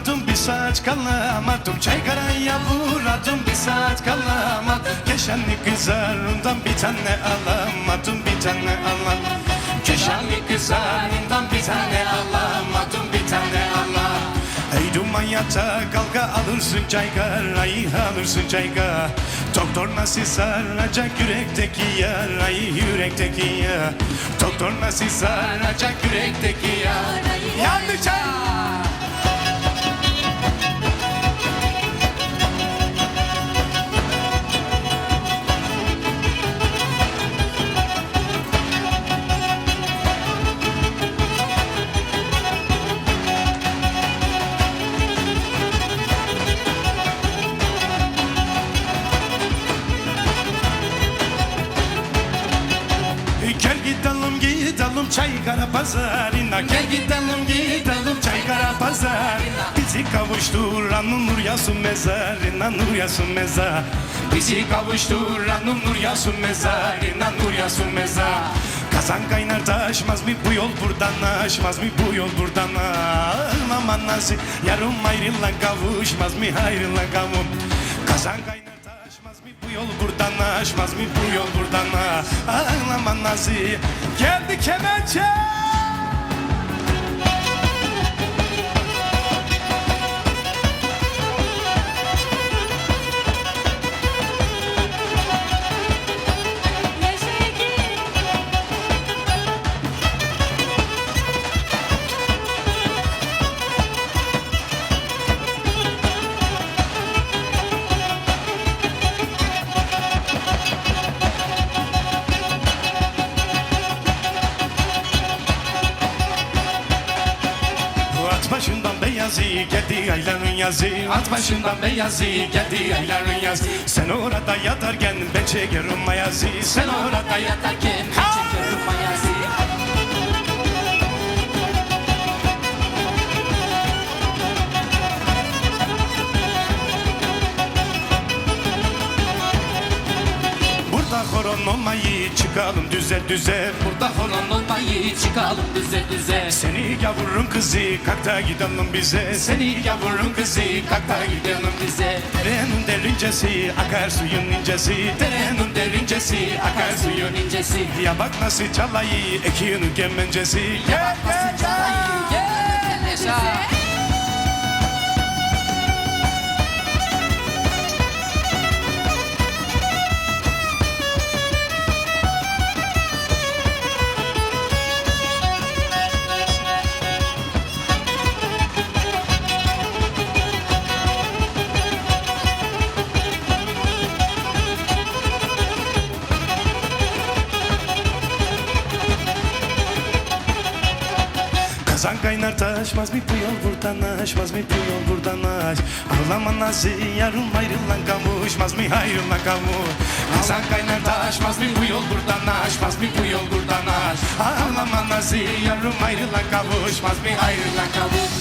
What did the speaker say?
vuradım bir saat kalamadım. Çaykaraya vuradım bir saat kalamadım. Keşanlı kızarından bir tane alamadım bir tane alamadım. Keşanlı kızarından bir tane alamadım bir tane alamadım. Ey duman yata kalka alırsın çaykarayı alırsın çayka Doktor nasıl saracak yürekteki yarayı yürekteki ya. Doktor nasıl saracak yürekteki yarayı? Yandı Çaykara pazarına Gel gidelim gidelim. Çaykara pazarına. Bizi kavuşturan nur yasın mezarına Nur yasın mezar Bizi kavuşturan nur yasın mezarına Nur yasın mezar Kazan kaynar taşmaz mı? Bu yol buradan aşmaz mı? Bu yol buradan Aman nasıl yarım ayrılan kavuşmaz mı? Ayrılan kavun Kazan kaynar yol buradan aşmaz mı? Bu yol buradan Ağlaman nasıl geldi kemençe At başından beyazı geldi ayların yazı. At başından beyazı geldi ayların yazı. Sen orada yatarken ben çekerim ayazı Sen orada yatarken çekerim mayası Horon olmayı çıkalım düze düze. Burada Horon olmayı çıkalım düze düze. Seni yavrum kızı kalk gidelim bize. Seni yavrum kızı kalk gidelim bize. Derenin derincesi akar suyun incesi. Derenin derincesi akar suyun incesi. Ya bak nasıl çalayı ekinin gemencesi. Gel gel gel Gel yaşa Kazan kaynar taşmaz mı bu yol buradan aşmaz mı bu yol buradan aş. Ağlama nasıl yarım ayrılan kavuşmaz mı ayrılan kavuş Kazan kaynar taşmaz mı bu yol buradan aşmaz mı bu yol buradan aş. Ağlama nasıl yarım ayrılan kavuşmaz mı ayrılan kavuş